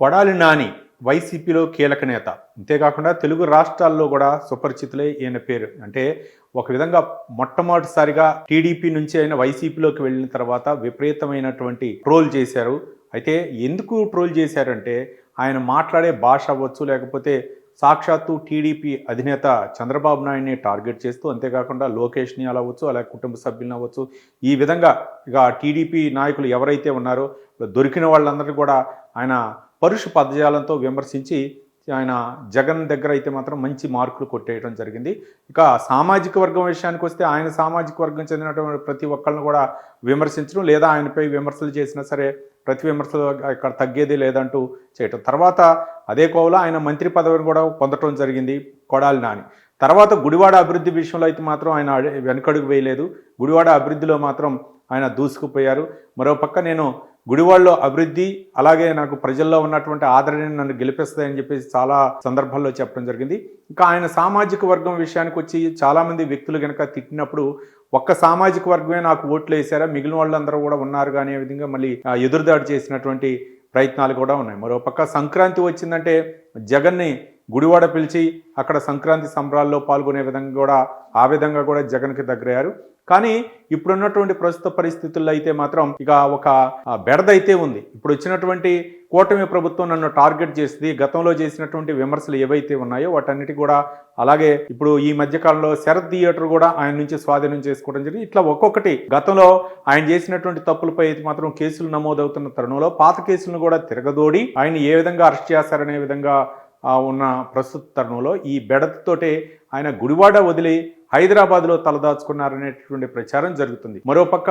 కొడాలి నాని వైసీపీలో కీలక నేత. అంతేకాకుండా తెలుగు రాష్ట్రాల్లో కూడా సుపరిచితులే ఈయన పేరు. అంటే ఒక విధంగా మొట్టమొదటిసారిగా టీడీపీ నుంచి ఆయన వైసీపీలోకి వెళ్ళిన తర్వాత విపరీతమైనటువంటి ట్రోల్ చేశారు. అయితే ఎందుకు ట్రోల్ చేశారంటే ఆయన మాట్లాడే భాష అవ్వచ్చు లేకపోతే సాక్షాత్తు టీడీపీ అధినేత చంద్రబాబు నాయుడిని టార్గెట్ చేస్తూ అంతేకాకుండా లోకేష్ని అలా అవ్వచ్చు అలాగే కుటుంబ సభ్యులను అవ్వచ్చు ఈ విధంగా ఇక టీడీపీ నాయకులు ఎవరైతే ఉన్నారో దొరికిన వాళ్ళందరూ కూడా ఆయన పరుష పదజాలంతో విమర్శించి ఆయన జగన్ దగ్గర అయితే మాత్రం మంచి మార్కులు కొట్టేయడం జరిగింది. ఇక సామాజిక వర్గం విషయానికి వస్తే ఆయన సామాజిక వర్గం చెందినటువంటి ప్రతి ఒక్కరిని కూడా విమర్శించడం లేదా ఆయనపై విమర్శలు చేసినా సరే ప్రతి విమర్శలు ఇక్కడ తగ్గేది లేదంటూ చేయటం. తర్వాత అదే కోవలో ఆయన మంత్రి పదవిని కూడా పొందటం జరిగింది కొడాలి నాని. తర్వాత గుడివాడ అభివృద్ధి విషయంలో అయితే మాత్రం ఆయన వెనకడుగు వేయలేదు. గుడివాడ అభివృద్ధిలో మాత్రం ఆయన దూసుకుపోయారు. మరోపక్క నేను గుడివాడలో అభివృద్ధి అలాగే నాకు ప్రజల్లో ఉన్నటువంటి ఆదరణ నన్ను గెలిపిస్తాయని చెప్పేసి చాలా సందర్భాల్లో చెప్పడం జరిగింది. ఇంకా ఆయన సామాజిక వర్గం విషయానికి వచ్చి చాలామంది వ్యక్తులు కనుక తిట్టినప్పుడు ఒక్క సామాజిక వర్గమే నాకు ఓట్లు వేశారా మిగిలిన వాళ్ళందరూ కూడా ఉన్నారు కానీ విధంగా మళ్ళీ ఎదురుదాడి చేసినటువంటి ప్రయత్నాలు కూడా ఉన్నాయి. మరోపక్క సంక్రాంతి వచ్చిందంటే జగన్ని గుడివాడ పిలిచి అక్కడ సంక్రాంతి సంబరాల్లో పాల్గొనే విధంగా కూడా ఆ విధంగా కూడా జగన్కి దగ్గరయ్యారు. కానీ ఇప్పుడున్నటువంటి ప్రస్తుత పరిస్థితుల్లో అయితే మాత్రం ఇక ఒక బెడద అయితే ఉంది. ఇప్పుడు వచ్చినటువంటి కూటమి ప్రభుత్వం నన్ను టార్గెట్ చేసింది గతంలో చేసినటువంటి విమర్శలు ఏవైతే ఉన్నాయో వాటన్నిటి కూడా అలాగే ఇప్పుడు ఈ మధ్య కాలంలో శరత్ థియేటర్ కూడా ఆయన నుంచి స్వాధీనం చేసుకోవడం జరిగింది. ఇట్లా ఒక్కొక్కటి గతంలో ఆయన చేసినటువంటి తప్పులపై అయితే మాత్రం కేసులు నమోదవుతున్న తరుణంలో పాత కేసులను కూడా తిరగదోడి ఆయన ఏ విధంగా అరెస్ట్ చేశారనే విధంగా ఉన్న ప్రస్తుత తరుణంలో ఈ బెడతతోటే ఆయన గుడివాడ వదిలి హైదరాబాద్లో తలదాచుకున్నారనేటటువంటి ప్రచారం జరుగుతుంది. మరోపక్క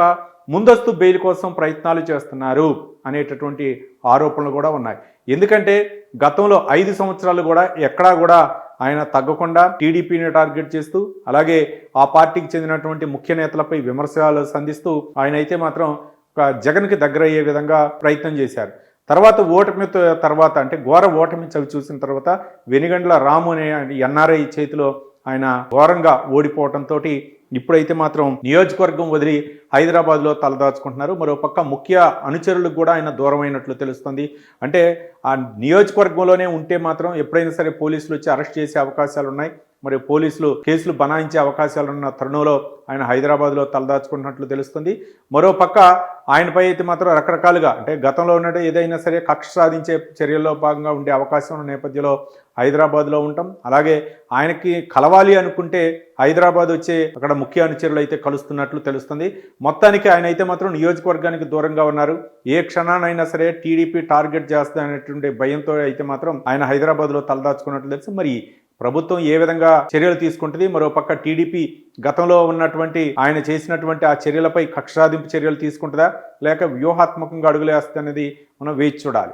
ముందస్తు బెయిల్ కోసం ప్రయత్నాలు చేస్తున్నారు అనేటటువంటి ఆరోపణలు కూడా ఉన్నాయి. ఎందుకంటే గతంలో ఐదు సంవత్సరాలు కూడా ఎక్కడా కూడా ఆయన తగ్గకుండా టీడీపీని టార్గెట్ చేస్తూ అలాగే ఆ పార్టీకి చెందినటువంటి ముఖ్య నేతలపై విమర్శలు సంధిస్తూ ఆయన అయితే మాత్రం ఒక జగన్కి దగ్గర అయ్యే విధంగా ప్రయత్నం చేశారు. తర్వాత ఓటమి తర్వాత అంటే ఘోర ఓటమి చవి చూసిన తర్వాత వెనుగండ్ల రాము అనే ఎన్ఆర్ఐ చేతిలో ఆయన ఘోరంగా ఓడిపోవడంతో ఇప్పుడైతే మాత్రం నియోజకవర్గం వదిలి హైదరాబాద్లో తలదాచుకుంటున్నారు. మరోపక్క ముఖ్య అనుచరులకు కూడా ఆయన దూరమైనట్లు తెలుస్తుంది. అంటే ఆ నియోజకవర్గంలోనే ఉంటే మాత్రం ఎప్పుడైనా సరే పోలీసులు వచ్చి అరెస్ట్ చేసే అవకాశాలు ఉన్నాయి మరి పోలీసులు కేసులు బనాయించే అవకాశాలున్న తరుణంలో ఆయన హైదరాబాద్లో తలదాచుకున్నట్లు తెలుస్తుంది. మరోపక్క ఆయనపై అయితే మాత్రం రకరకాలుగా అంటే గతంలో ఉన్నట్టు ఏదైనా సరే కక్ష సాధించే చర్యల్లో భాగంగా ఉండే అవకాశం ఉన్న నేపథ్యంలో హైదరాబాద్లో ఉంటాం. అలాగే ఆయనకి కలవాలి అనుకుంటే హైదరాబాద్ వచ్చే అక్కడ ముఖ్య అనుచరులు అయితే కలుస్తున్నట్లు తెలుస్తుంది. మొత్తానికి ఆయన అయితే మాత్రం నియోజకవర్గానికి దూరంగా ఉన్నారు. ఏ క్షణానైనా సరే టీడీపీ టార్గెట్ చేస్తా అనేటువంటి భయంతో అయితే మాత్రం ఆయన హైదరాబాద్లో తలదాచుకున్నట్లు తెలుసు. మరి ప్రభుత్వం ఏ విధంగా చర్యలు తీసుకుంటుంది? మరోపక్క టీడీపీ గతంలో ఉన్నటువంటి ఆయన చేసినటువంటి ఆ చర్యలపై కక్షాధింపు చర్యలు తీసుకుంటుందా? లేక వ్యూహాత్మకంగా అడుగులేస్తుంది అనేది మనం వేచి చూడాలి.